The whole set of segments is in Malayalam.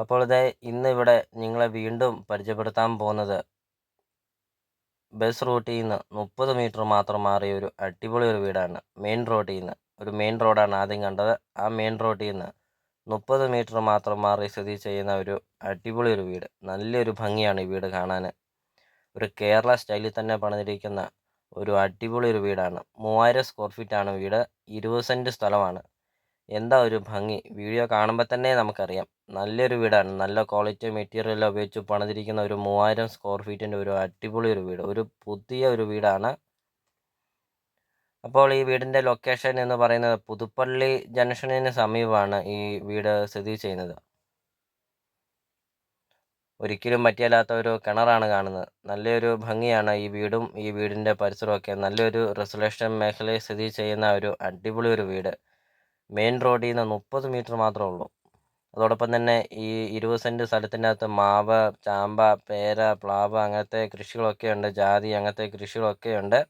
അപ്പോൾ ഇതേ ഇന്നിവിടെ നിങ്ങളെ വീണ്ടും പരിചയപ്പെടുത്താൻ പോകുന്നത് ബസ് റൂട്ടിൽ നിന്ന് മുപ്പത് മീറ്റർ മാത്രം മാറിയ ഒരു അടിപൊളി ഒരു വീടാണ്. മെയിൻ റോഡിൽ നിന്ന് ഒരു മെയിൻ റോഡാണ് ആദ്യം കണ്ടത്. ആ മെയിൻ റോഡിൽ നിന്ന് മുപ്പത് മീറ്റർ മാത്രം മാറി സ്ഥിതി ചെയ്യുന്ന ഒരു അടിപൊളി ഒരു വീട്. നല്ലൊരു ഭംഗിയാണ് ഈ വീട് കാണാൻ. ഒരു കേരള സ്റ്റൈലിൽ തന്നെ പണിതിരിക്കുന്ന ഒരു അടിപൊളി ഒരു വീടാണ്. മൂവായിരം സ്ക്വയർ ഫീറ്റ് ആണ് വീട്. ഇരുപത് സെന്റ് സ്ഥലമാണ്. എന്താ ഒരു ഭംഗി? വീഡിയോ കാണുമ്പോൾ തന്നെ നമുക്കറിയാം. നല്ലൊരു വീടാണ്. നല്ല ക്വാളിറ്റി മെറ്റീരിയൽ ഉപയോഗിച്ച് പണിതിരിക്കുന്ന ഒരു മൂവായിരം സ്ക്വയർ ഫീറ്റിന്റെ ഒരു അടിപൊളി ഒരു വീട്. ഒരു പുതിയ ഒരു വീടാണ്. അപ്പോൾ ഈ വീടിന്റെ ലൊക്കേഷൻ എന്ന് പറയുന്നത് പുതുപ്പള്ളി ജംഗ്ഷനിന് സമീപമാണ് ഈ വീട് സ്ഥിതി ചെയ്യുന്നത്. ഒരിക്കലും പറ്റിയല്ലാത്ത ഒരു കിണറാണ് കാണുന്നത്. നല്ലൊരു ഭംഗിയാണ് ഈ വീടും ഈ വീടിന്റെ പരിസരമൊക്കെ നല്ലൊരു റെസൊലേഷൻ മേഖലയിൽ സ്ഥിതി ചെയ്യുന്ന ഒരു അടിപൊളി ഒരു വീട്. മെയിൻ റോഡിൽ നിന്ന് മുപ്പത് മീറ്റർ മാത്രമേ ഉള്ളൂ. അതോടൊപ്പം തന്നെ ഈ ഇരുപത് സെന്റ് സ്ഥലത്തിന്റെ അകത്ത് മാവ് ചാമ്പ പേര പ്ലാവ് അങ്ങനത്തെ കൃഷികളൊക്കെ ഉണ്ട് ജാതി അങ്ങനത്തെ കൃഷികളൊക്കെ ഉണ്ട്.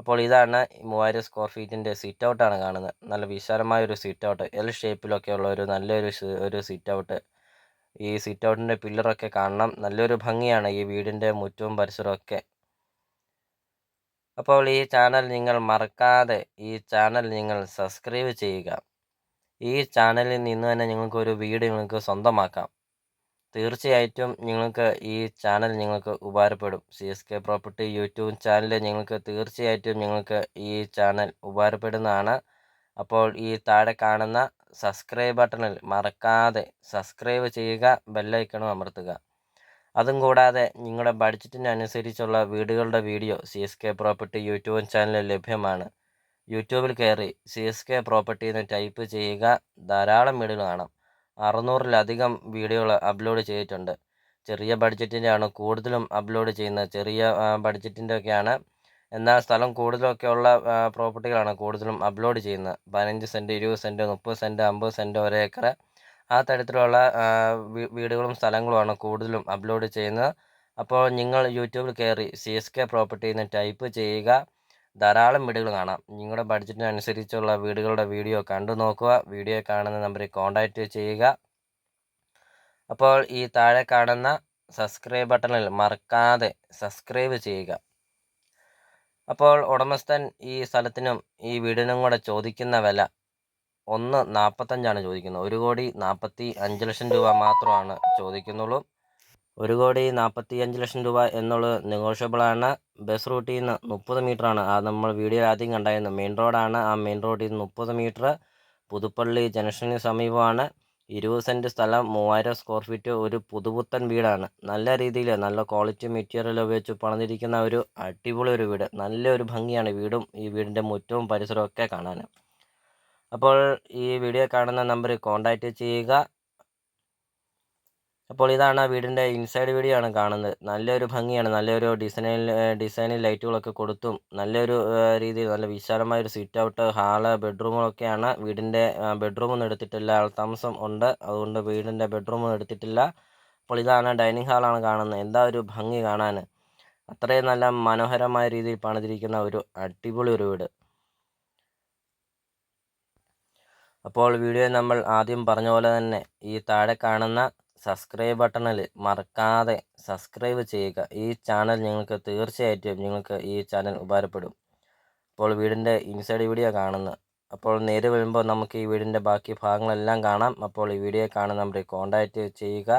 അപ്പോൾ ഇതാണ് മൂവായിരം സ്ക്വയർ ഫീറ്റിന്റെ സിറ്റ് ഔട്ടാണ് കാണുന്നത്. നല്ല വിശാലമായ ഒരു സിറ്റ് ഔട്ട് എൽ ഷേപ്പിലൊക്കെ ഉള്ള ഒരു നല്ലൊരു ഒരു സിറ്റ് ഔട്ട് ഈ സിറ്റ് ഔട്ടിന്റെ പില്ലറൊക്കെ കാണണം. നല്ലൊരു ഭംഗിയാണ് ഈ വീടിന്റെ മുറ്റവും പരിസരമൊക്കെ അപ്പോൾ ഈ ചാനൽ നിങ്ങൾ മറക്കാതെ ഈ ചാനൽ നിങ്ങൾ സബ്സ്ക്രൈബ് ചെയ്യുക. ഈ ചാനലിൽ നിന്ന് തന്നെ നിങ്ങൾക്ക് ഒരു വീട് നിങ്ങൾക്ക് സ്വന്തമാക്കാം. തീർച്ചയായിട്ടും നിങ്ങൾക്ക് ഈ ചാനൽ നിങ്ങൾക്ക് ഉപകാരപ്പെടും. C S K property YouTube channel നിങ്ങൾക്ക് തീർച്ചയായിട്ടും നിങ്ങൾക്ക് ഈ ചാനൽ ഉപകാരപ്പെടുന്നതാണ്. അപ്പോൾ ഈ താഴെ കാണുന്ന സബ്സ്ക്രൈബ് ബട്ടണിൽ മറക്കാതെ സബ്സ്ക്രൈബ് ചെയ്യുക ബെല്ലൈക്കണും അമർത്തുക. അതും കൂടാതെ നിങ്ങളുടെ ബഡ്ജറ്റിനനുസരിച്ചുള്ള വീടുകളുടെ video C S K property YouTube ചാനലിൽ ലഭ്യമാണ്. യൂട്യൂബിൽ കയറി സി എസ് കെ പ്രോപ്പർട്ടി എന്ന് ടൈപ്പ് ചെയ്യുക ധാരാളം വീടുകൾ കാണാം. അറുന്നൂറിലധികം വീഡിയോകൾ അപ്ലോഡ് ചെയ്തിട്ടുണ്ട്. ചെറിയ ബഡ്ജറ്റിന്റെ ആണ് കൂടുതലും അപ്ലോഡ് ചെയ്യുന്നത്. ചെറിയ ബഡ്ജറ്റിന്റെ ഒക്കെയാണ് എന്നാൽ സ്ഥലം കൂടുതലൊക്കെ ഉള്ള പ്രോപ്പർട്ടികളാണ് കൂടുതലും അപ്ലോഡ് ചെയ്യുന്നത്. പതിനഞ്ച് സെന്റ് ഇരുപത് സെന്റ് മുപ്പത് സെന്റ് അമ്പത് സെന്റ് ഒരു ഏക്കർ ആ തരത്തിലുള്ള വീടുകളും സ്ഥലങ്ങളുമാണ് കൂടുതലും അപ്ലോഡ് ചെയ്യുന്നത്. അപ്പോൾ നിങ്ങൾ യൂട്യൂബിൽ കയറി സി എസ് കെ പ്രോപ്പർട്ടി എന്ന് ടൈപ്പ് ചെയ്യുക. ധാരാളം വീടുകൾ കാണാം. നിങ്ങളുടെ ബഡ്ജറ്റിനനുസരിച്ചുള്ള വീടുകളുടെ വീഡിയോ കണ്ടു നോക്കുക. വീഡിയോ കാണുന്ന നമ്പറിൽ കോൺടാക്റ്റ് ചെയ്യുക. അപ്പോൾ ഈ താഴെ കാണുന്ന സബ്സ്ക്രൈബ് ബട്ടണിൽ മറക്കാതെ സബ്സ്ക്രൈബ് ചെയ്യുക. അപ്പോൾ ഉടമസ്ഥൻ ഈ സ്ഥലത്തിനും ഈ വീടിനും കൂടെ ചോദിക്കുന്ന വില ഒന്ന് നാൽപ്പത്തഞ്ചാണ് ചോദിക്കുന്നത്. ഒരു കോടി നാൽപ്പത്തി അഞ്ച് ലക്ഷം രൂപ മാത്രമാണ് ചോദിക്കുന്നുള്ളൂ. ഒരു കോടി നാൽപ്പത്തി അഞ്ച് ലക്ഷം രൂപ എന്നുള്ളത് നെഗോഷ്യബിളാണ്. ബസ് റൂട്ടിൽ നിന്ന് മുപ്പത് ആണ് ആ നമ്മൾ വീഡിയോ ആദ്യം കണ്ടായിരുന്നു. മെയിൻ റോഡാണ്. ആ മെയിൻ റോഡിൽ നിന്ന് മുപ്പത് മീറ്റർ പുതുപ്പള്ളി ജംഗ്ഷന് സമീപമാണ്. ഇരുപത് സെന്റ് സ്ഥലം മൂവായിരം സ്ക്വയർ ഫീറ്റ് ഒരു പുതുപുത്തൻ വീടാണ്. നല്ല രീതിയിൽ നല്ല ക്വാളിറ്റി മെറ്റീരിയൽ ഉപയോഗിച്ച് പണിതിരിക്കുന്ന ഒരു അടിപൊളി ഒരു വീട്. നല്ലൊരു ഭംഗിയാണ് വീടും ഈ വീടിന്റെ മുറ്റവും പരിസരവും ഒക്കെ കാണാൻ. അപ്പോൾ ഈ വീഡിയോ കാണുന്ന നമ്പറിൽ കോൺടാക്റ്റ് ചെയ്യുക. അപ്പോൾ ഇതാണ് ആ വീടിന്റെ ഇൻസൈഡ് വീഡിയോ ആണ് കാണുന്നത്. നല്ലൊരു ഭംഗിയാണ്. നല്ലൊരു ഡിസൈനിൽ ഡിസൈനിൽ ലൈറ്റുകളൊക്കെ കൊടുത്തും നല്ലൊരു രീതിയിൽ നല്ല വിശാലമായ ഒരു സിറ്റ് ഔട്ട് ഹാൾ ബെഡ്റൂമുകളൊക്കെയാണ് വീടിന്റെ ബെഡ്റൂമൊന്നും എടുത്തിട്ടില്ല. ആൾതാമസം ഉണ്ട്. അതുകൊണ്ട് വീടിന്റെ ബെഡ്റൂമൊന്നും എടുത്തിട്ടില്ല. അപ്പോൾ ഇതാണ് ഡൈനിങ് ഹാളാണ് കാണുന്നത്. എന്താ ഒരു ഭംഗി കാണാൻ? അത്രയും നല്ല മനോഹരമായ രീതിയിൽ പണിതിരിക്കുന്ന ഒരു അടിപൊളി ഒരു വീട്. അപ്പോൾ വീഡിയോ നമ്മൾ ആദ്യം പറഞ്ഞ പോലെ തന്നെ ഈ താഴെ കാണുന്ന സബ്സ്ക്രൈബ് ബട്ടണിൽ മറക്കാതെ സബ്സ്ക്രൈബ് ചെയ്യുക. ഈ ചാനൽ നിങ്ങൾക്ക് തീർച്ചയായിട്ടും നിങ്ങൾക്ക് ഈ ചാനൽ ഉപകാരപ്പെടും. അപ്പോൾ വീടിന്റെ ഇൻസൈഡ് വീഡിയോ കാണുന്നത് അപ്പോൾ നേരെ വരുമ്പോൾ നമുക്ക് ഈ വീടിന്റെ ബാക്കി ഭാഗങ്ങളെല്ലാം കാണാം. അപ്പോൾ ഈ വീഡിയോ കാണുന്ന നമ്പറിൽ കോൺടാക്റ്റ് ചെയ്യുക.